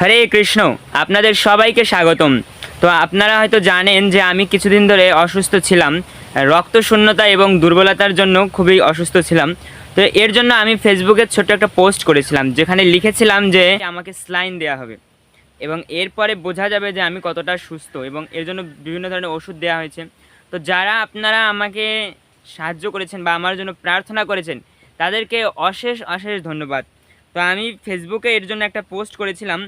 হরে কৃষ্ণ, আপনাদের সবাইকে স্বাগতম। তো আপনারা হয়তো জানেন যে আমি কিছুদিন ধরে অসুস্থ ছিলাম। রক্ত শূন্যতা এবং দুর্বলতার জন্য খুবই অসুস্থ ছিলাম। তো এর জন্য আমি ফেসবুকে ছোট্ট একটা পোস্ট করেছিলাম, যেখানে লিখেছিলাম যে আমাকে স্লাইন দেওয়া হবে। এবং এরপরে বোঝা যাবে যে আমি কতটা সুস্থ এবং এর জন্য বিভিন্ন ধরনের ওষুধ দেওয়া হয়েছে। তো যারা আপনারা আমাকে সাহায্য করেছেন বা আমার জন্য প্রার্থনা করেছেন, তাদেরকে অশেষ অশেষ ধন্যবাদ। তো আমি ফেসবুকে এর জন্য একটা পোস্ট করেছিলাম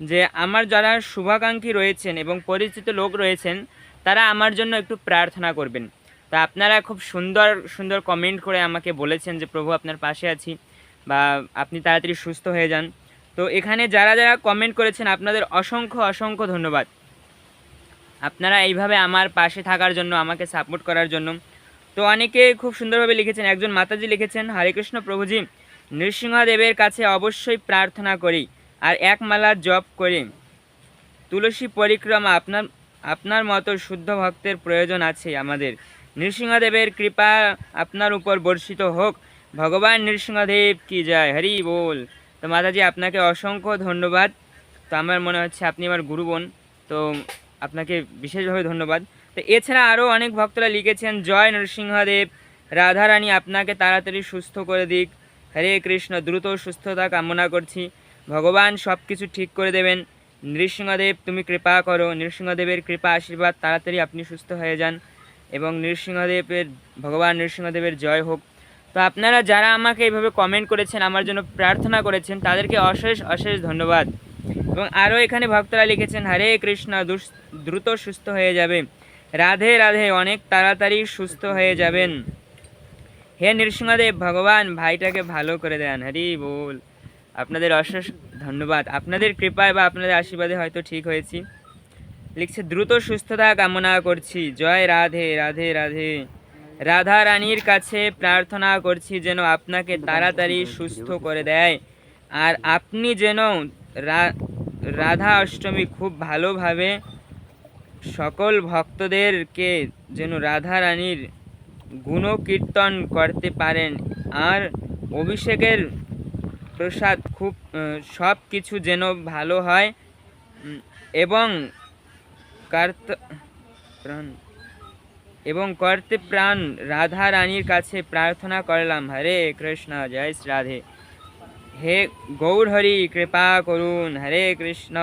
যে আমার যারা শুভাকাঙ্ক্ষী রয়েছেন এবং পরিচিত লোক রয়েছেন, তারা আমার জন্য একটু প্রার্থনা করবেন। তা আপনারা খুব সুন্দর সুন্দর কমেন্ট করে আমাকে বলেছেন যে, প্রভু, আপনার পাশে আছি বা আপনি তাড়াতাড়ি সুস্থ হয়ে যান। তো এখানে যারা যারা কমেন্ট করেছেন, আপনাদের অসংখ্য অসংখ্য ধন্যবাদ। আপনারা এইভাবে আমার পাশে থাকার জন্য, আমাকে সাপোর্ট করার জন্য। তো অনেকে খুব সুন্দরভাবে লিখেছেন, একজন মাতাজি লিখেছেন, হরে কৃষ্ণ প্রভুজি, নৃসিংহদেবের কাছে অবশ্যই প্রার্থনা করি। আর এক মালা জপ করি। তুলসী পরিক্রমা আপনার আপনার মতো শুদ্ধ ভক্তের প্রয়োজন আছে আমাদের। নৃসিংহদেবের কৃপা আপনার উপর বর্ষিত হোক। ভগবান নৃসিংহদেব কি যায় হরি বল। তো মাতাজি, আপনাকে অসংখ্য ধন্যবাদ। তো আমার মনে হচ্ছে আপনি আমার গুরু বোন তো আপনাকে বিশেষভাবে ধন্যবাদ। তো এছাড়া আরও অনেক ভক্তরা লিখেছেন, জয় নৃসিংহদেব, রাধারানী আপনাকে তাড়াতাড়ি সুস্থ করে দিক। হরে কৃষ্ণ, দ্রুত সুস্থতা কামনা করছি। ভগবান সব কিছু ঠিক করে দেবেন। নৃসিংহদেব, তুমি কৃপা করো। নৃসিংহদেবের কৃপা, আশীর্বাদ, তাড়াতাড়ি আপনি সুস্থ হয়ে যান এবং নৃসিংহদেবের, ভগবান নৃসিংহদেবের জয় হোক। তো আপনারা যারা আমাকে এইভাবে কমেন্ট করেছেন, আমার জন্য প্রার্থনা করেছেন, তাদেরকে অশেষ অশেষ ধন্যবাদ। এবং আরও এখানে ভক্তরা লিখেছেন, হরে কৃষ্ণ দ্রুত সুস্থ হয়ে যাবে। রাধে রাধে, অনেক তাড়াতাড়ি সুস্থ হয়ে যাবেন। হে নৃসিংহদেব, ভগবান ভাইটাকে ভালো করে দেন। হরি বল। আপনাদের অশেষ ধন্যবাদ। আপনাদের কৃপায় বা আপনাদের আশীর্বাদে হয়তো ঠিক হয়েছি। লিখছে, দ্রুত সুস্থতা কামনা করছি। জয় রাধে রাধে রাধে। রাধা রানীর কাছে প্রার্থনা করছি যেন আপনাকে তাড়াতাড়ি সুস্থ করে দেয়। আর আপনি যেন রাধা অষ্টমী খুব ভালোভাবে সকল ভক্তদেরকে যেন রাধা রানীর গুণকীর্তন করতে পারেন। আর অভিষেকের প্রসাদ খুব সব কিছু যেন ভালো হয়। এবং কার্ত, প্রাণ। এবং করতে প্রাণ রাধা রানীর কাছে প্রার্থনা করলাম, হরে কৃষ্ণ, জয় রাধে। হে গৌর হরি, কৃপা করুন। হরে কৃষ্ণ,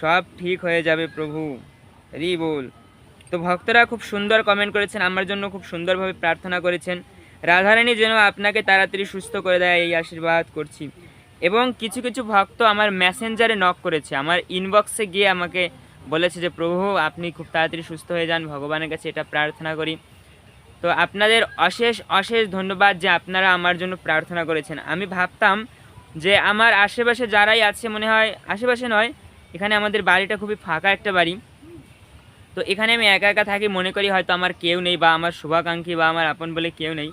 সব ঠিক হয়ে যাবে প্রভু। হরি বল। তো ভক্তরা খুব সুন্দর কমেন্ট করেছেন, আমার জন্য খুব সুন্দরভাবে প্রার্থনা করেছেন। রাধারানী যেন আপনাকে তাড়াতাড়ি সুস্থ করে দেয়, এই আশীর্বাদ করছি। এবং কিছু কিছু ভক্ত আমার মেসেঞ্জারে নক করেছে। আমার ইনবক্সে গিয়ে আমাকে বলেছে যে, প্রভু, আপনি খুব তাড়াতাড়ি সুস্থ হয়ে যান, ভগবানের কাছে এটা প্রার্থনা করি। তো আপনাদের অশেষ অশেষ ধন্যবাদ যে আপনারা আমার জন্য প্রার্থনা করেছেন। আমি ভাবতাম যে আমার আশেপাশে যারাই আছে, মনে হয়, আশেপাশে নয়, এখানে আমাদের বাড়িটা খুবই ফাঁকা একটা বাড়ি। তো এখানে আমি একা একা থাকি, মনে করি হয়তো আমার কেউ নেই বা আমার শুভাকাঙ্ক্ষী বা আমার আপন বলে কেউ নেই।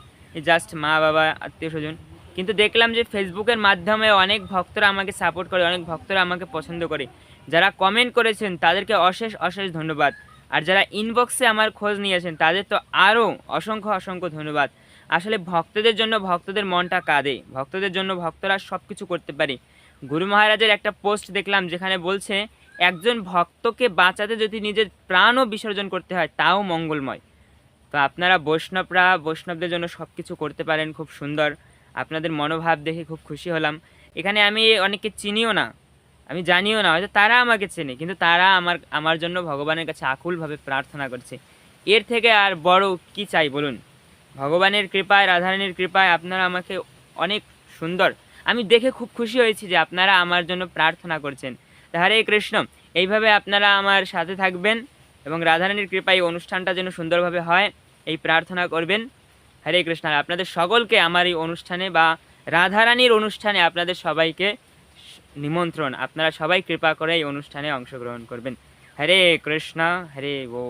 জাস্ট মা, বাবা আত্মীয় স্বজন কিন্তু দেখলাম যে ফেসবুকের মাধ্যমে অনেক ভক্তরা আমাকে সাপোর্ট করে, অনেক ভক্তরা আমাকে পছন্দ করে। যারা কমেন্ট করেছেন, তাদেরকে অশেষ অশেষ ধন্যবাদ। আর যারা ইনবক্সে আমার খোঁজ নিয়েছেন তাদের তো আরও অসংখ্য অসংখ্য ধন্যবাদ। আসলে ভক্তদের জন্য ভক্তদের মনটা কাঁদে। ভক্তদের জন্য ভক্তরা সব কিছু করতে পারে। গুরু মহারাজের একটা পোস্ট দেখলাম যেখানে বলছে, একজন ভক্তকে বাঁচাতে যদি নিজের প্রাণও বিসর্জন করতে হয়, তাও মঙ্গলময়। তো আপনারা বৈষ্ণবরা, বৈষ্ণবদের জন্য সব কিছু করতে পারেন, খুব সুন্দর। আপনাদের মনোভাব দেখে খুব খুশি হলাম। এখানে আমি অনেককে চিনিও না, আমি জানিও না, হয়তো তারা আমাকে চেনে, কিন্তু তারা আমার আমার জন্য ভগবানের কাছে আকুলভাবে প্রার্থনা করছে। এর থেকে আর বড় কি চাই বলুন? ভগবানের কৃপায়, রাধারানীর কৃপায় আপনারা আমাকে অনেক সুন্দর। আমি দেখে খুব খুশি হয়েছি যে আপনারা আমার জন্য প্রার্থনা করছেন। হরে কৃষ্ণ, এইভাবে আপনারা আমার সাথে থাকবেন এবং রাধারানীর কৃপায় এই অনুষ্ঠানটা যেন সুন্দরভাবে হয়, এই প্রার্থনা করবেন। হরে কৃষ্ণ। আর আপনাদের সকলকে আমার এই অনুষ্ঠানে বা রাধারানীর অনুষ্ঠানে আপনাদের সবাইকে নিমন্ত্রণ। আপনারা সবাই কৃপা করে এই অনুষ্ঠানে অংশগ্রহণ করবেন। হরে কৃষ্ণ, হরে ও